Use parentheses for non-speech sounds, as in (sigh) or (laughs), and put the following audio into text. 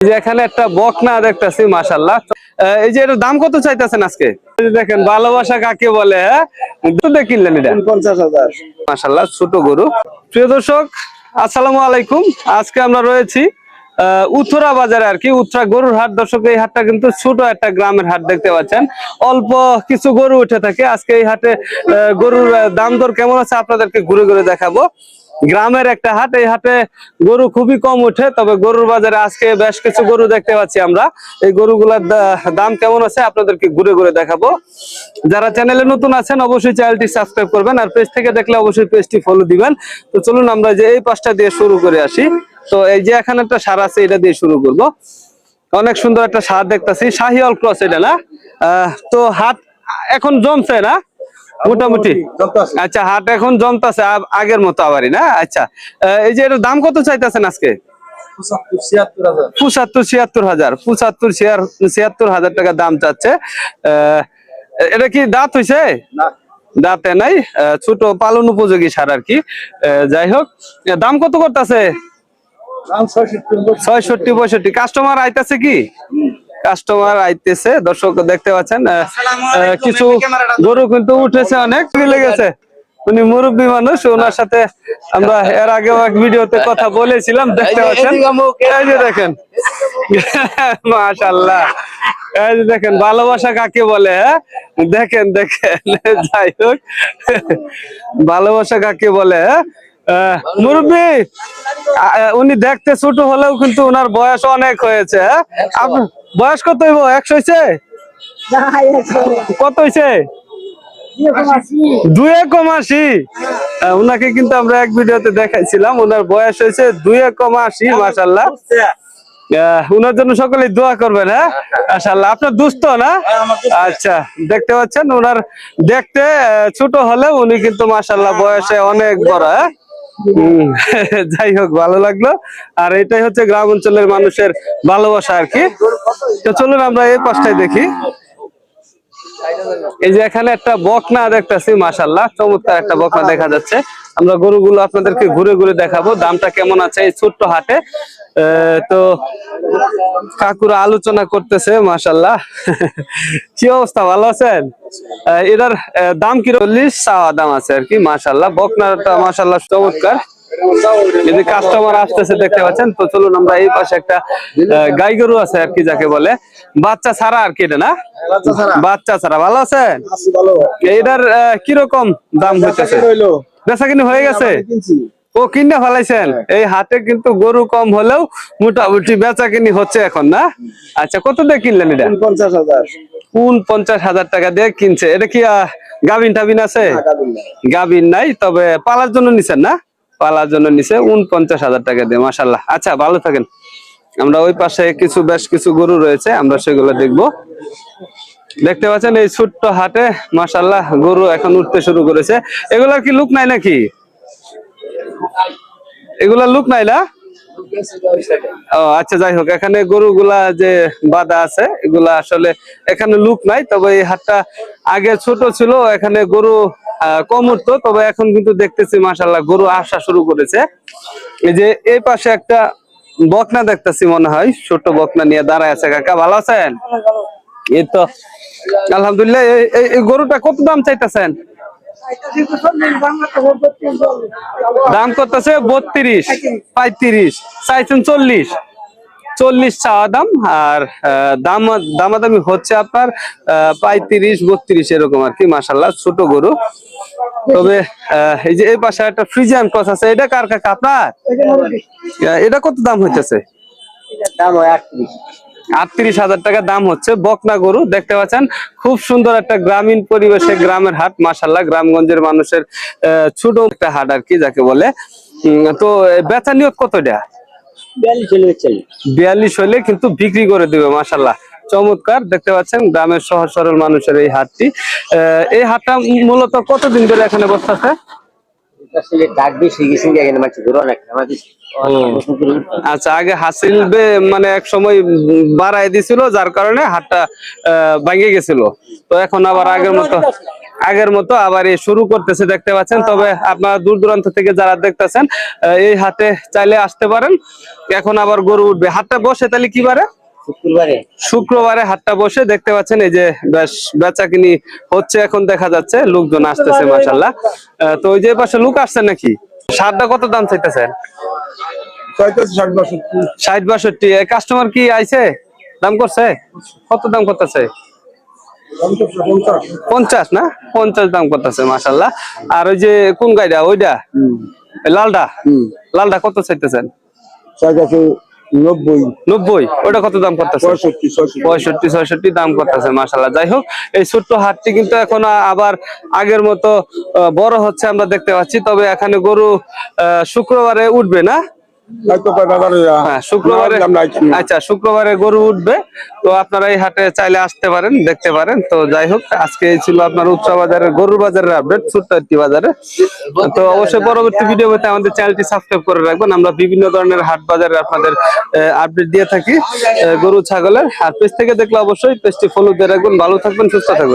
যে এখানে একটা বকনা দেখতেছি মাশাল্লাহ আহ, এই যে এটার দাম কত চাইতেছেন আজকে? দেখেন ভালোবাসা কাকে বলে হ্যাঁ? কিনলেন এটা। পঞ্চাশ হাজার। মাশাল্লাহ ছোট গরু। প্রিয় দর্শক আসসালামু আলাইকুম। আজকে আমরা রয়েছি আহ, উত্তরা বাজারে আর কি। উত্তরা গরুর হাট। দর্শক এই হাটটা কিন্তু ছোট একটা গ্রামের হাট দেখতে পাচ্ছেন। অল্প কিছু গরু উঠে থাকে। আজকে এই হাটে গরুর দাম দর কেমন আছে আপনাদেরকে ঘুরে ঘুরে দেখাবো। গ্রামের একটা হাট, এই হাটে গরু খুবই কম উঠে তবে গরুর বাজারে আজকে বেশ কিছু গরু দেখতে পাচ্ছি আমরা। এই গরুগুলার দাম কেমন আছে আপনাদেরকে ঘুরে ঘুরে দেখাবো। যারা চ্যানেলে নতুন আছেন, অবশ্যই চ্যানেলটি সাবস্ক্রাইব করবেন, আর পেজ থেকে দেখলে অবশ্যই পেজটি ফলো দিবেন। তো চলুন আমরা যে এই পাশটা দিয়ে শুরু করে আসি। তো এই যে এখানে একটা সার আছে, এটা দিয়ে শুরু করব। অনেক সুন্দর একটা সার দেখতাছি, শাহিওয়াল ক্রস এটা না? তো হাট এখন জমছে না? মোটামুটি। আচ্ছা হাট এখন জমতাছে আগের মতো আবারই না? আচ্ছা এই যে এটার দাম কত চাইতেছেন আজকে? ছিয়াত্তর পঁচাত্তর ছিয়াত্তর হাজার। পঁচাত্তর ছিয়াত্তর হাজার টাকা দাম চাচ্ছে। এটা কি দাঁত নাই ছোট পালন উপযোগী সার আর কি। আহ, যাই হোক দাম কত করতেছে? ছয়ষট্টি পঁয়ষট্টি। কাস্টমার আইতাছে কি? কাস্টমার আইতেছে দর্শক দেখতে পাচ্ছেন কিছু গরু কিন্তু উঠেছে অনেক লেগেছে উনি মুরব্বী মানুষ ওনার সাথে আমরা এর আগেও এক ভিডিওতে কথা বলেছিলাম দেখতে পাচ্ছেন? এই যে দেখেন। মাশাল্লাহ এই যে দেখেন ভালোবাসা কাকে বলে হ্যাঁ? দেখেন দেখেন। যাই হোক। ভালোবাসা কাকে বলে হ্যাঁ? মুরব্বী উনি দেখতে ছোট হলেও কিন্তু ওনার বয়স অনেক হয়েছে হ্যাঁ? বয়স কত হইব? একশো হয়েছে কত হয়েছে দুই কম আশি উনাকে কিন্তু আমরা এক ভিডিওতে দেখাইছিলাম ওনার বয়স হয়েছে দুই কম আশি মাসাল্লাহ উনার জন্য সকলে দোয়া করবেন হ্যাঁ? মাশাল্লাহ আপনার দুস্থ না? আচ্ছা দেখতে পাচ্ছেন ওনার দেখতে ছোট হলেও উনি কিন্তু মাসাল্লাহ বয়সে অনেক বড় হ্যাঁ? (laughs) যাই হোক, ভালো লাগল। আর এটাই হচ্ছে গ্রাম অঞ্চলের মানুষের ভালোবাসা আর কি। তো চলুন আমরা এই পাশটাই দেখি। এই যে এখানে একটা বকনা দেখতেছি মাশাল্লাহ চমৎকার একটা বকনা দেখা যাচ্ছে। আমরা গরুগুলো আপনাদেরকে ঘুরে ঘুরে দেখাবো। দামটা কেমন আছে এই ছোট্ট হাটে? তো কাকুরা আলোচনা করতেছে মাশাল্লাহ কি অবস্থা, ভালো আছেন? এটার দাম কি চল্লিশ, চাওয়া দাম আছে আর কি মাশাল্লাহ বকনাটা মাশাল্লাহ চমৎকার। যদি কাস্টমার আসতেছে দেখতে পাচ্ছেন। তো চলুন আমরা এই পাশে একটা গাই গরু আছে আর কি যাকে বলে। বাচ্চা ছাড়া আর কি এটা না? বাচ্চা ছাড়া। ভালো আছেন? ভালো। এটার কীরকম দাম হইতেছে? বেচা কিনি হয়ে গেছে ও কিনে ফেলাইছেন? এই হাটে কিন্তু গরু কম হলেও মোটামুটি বেচা কিনি হচ্ছে এখন না? আচ্ছা কত দিয়ে কিনলেন এটা? পঞ্চাশ হাজার। কোন পঞ্চাশ হাজার টাকা দিয়ে কিনছে? এটা কি গাভিন টাবিন আছে? গাভিন নাই তবে পালার জন্য নিছেন না? পালার জন্য নিচে উন পঞ্চাশ হাজার টাকা দিয়ে মাসাল্লাহ আচ্ছা ভালো থাকেন। আমরা ওই পাশে কিছু, বেশ কিছু গরু রয়েছে, আমরা সেগুলো দেখব। দেখতে পাচ্ছেন এই ছোট্ট হাটে মাসাল্লাহ গরু এখন উঠতে শুরু করেছে। এগুলার কি লুক নাই নাকি? এগুলা লুক নাই না? ও আচ্ছা যাই হোক, এখানে গরুগুলা যে বাঁধা আছে, এগুলা আসলে এখানে লুক নাই, তবে এই হাটটা আগে ছোট ছিল, এখানে গরু কম উঠতো তবে এখন কিন্তু দেখতেছি মাসাল্লাহ গরু আসা শুরু করেছে। এই যে এই পাশে একটা বকনা দেখতেছি মনে হয় ছোট বকনা নিয়ে দাঁড়ায় আছে কাকা, ভালো আছেন? এই তো, আলহামদুলিল্লাহ এই- গরুটা কত দাম চাইতেছেন? দাম করতেছে বত্রিশ, পঁয়ত্রিশ, চাইছেন চল্লিশ। চল্লিশ চাওয়া দাম আর দাম দামাদামি হচ্ছে আপনার পঁয়ত্রিশ বত্রিশ এরকম আর কি মাসাল্লাহ ছোট গরু। তবে এই যে এই পাশে একটা ফ্রিজিয়ান ক্রস আছে এটা কার কাকা আপনার? এটা কত দাম হইতেছে? দাম হয় আটত্রিশ। আটত্রিশ হাজার টাকা দাম হচ্ছে বকনা গরু দেখতে পাচ্ছেন খুব সুন্দর একটা গ্রামীণ পরিবেশে গ্রামের হাট মাসাল্লাহ গ্রামগঞ্জের মানুষের আহ, ছোট একটা হাট আর কি যাকে বলে। উম, তো বেচা নিয়ত কতটা বিয়াল্লিশ হলে কিন্তু বিক্রি করে দিবে মাসাল্লাহ চমৎকার দেখতে পাচ্ছেন গ্রামের সহজ সরল মানুষের এই হাটটি। আহ, এই হাটটা মূলত কতদিন ধরে এখানে বসতেছে আচ্ছা আগে হাসিল মানে এক সময় বাড়াই দিছিল যার কারণে হাটটা ভেঙে গেছিল। তো এখন আবার আগের মতো আগের মতো আবার এই শুরু করতেছে দেখতে পাচ্ছেন? তবে আপনারা দূর দূরান্ত থেকে যারা দেখতেছেন আহ, এই হাতে চাইলে আসতে পারেন। এখন আবার গরু উঠবে। হাতটা বসে তাহলে কি বারে? শুক্রবারে। শুক্রবারে হাটটা বসে দেখতে পাচ্ছেন এই যে বেশ বেচা কিনি হচ্ছে এখন দেখা যাচ্ছে লোকজন আসতেছে মাসাল্লাহ তো ওই যে পাশে লোক আসছে নাকি? সারটা কত দাম চাইতেছেন? চাইতেছে ষাট ষাট বাষট্টি। কাস্টমার কি আইছে? দাম করছে? কত দাম করতেছে? পঞ্চাশ না? পঞ্চাশ দাম করতেছে মাসাল্লাহ আর ওই যে কোন গাড়িটা? ওইটা? এই লালটা লালটা কত চাইতেছেন? নব্বই। নব্বই? ওটা কত দাম করতেছে? পঁয়ষট্টি ছয়ষট্টি। দাম করতেছে মাসাল্লাহ যাই হোক এই ছোট্ট হাটটি কিন্তু এখন আবার আগের মতো বড় হচ্ছে আমরা দেখতে পাচ্ছি। তবে এখানে গরু শুক্রবারে উঠবে না? হ্যাঁ শুক্রবারে আচ্ছা শুক্রবারে গরু উঠবে। তো আপনারা এই হাটে চাইলে আসতে পারেন দেখতে পারেন। তো যাই হোক আজকে এই ছিল আপনার উত্তরা বাজারের গরুর বাজারের আপডেট ছোট্ট একটি বাজারে তো অবশ্যই পরবর্তী ভিডিও পেতে আমাদের চ্যানেলটি সাবস্ক্রাইব করে রাখবেন। আমরা বিভিন্ন ধরনের হাট বাজারে আপনাদের আপডেট দিয়ে থাকি গরু ছাগলের। আর পেজ থেকে দেখলে অবশ্যই পেজটি ফলো দিয়ে রাখবেন। ভালো থাকবেন সুস্থ থাকবেন।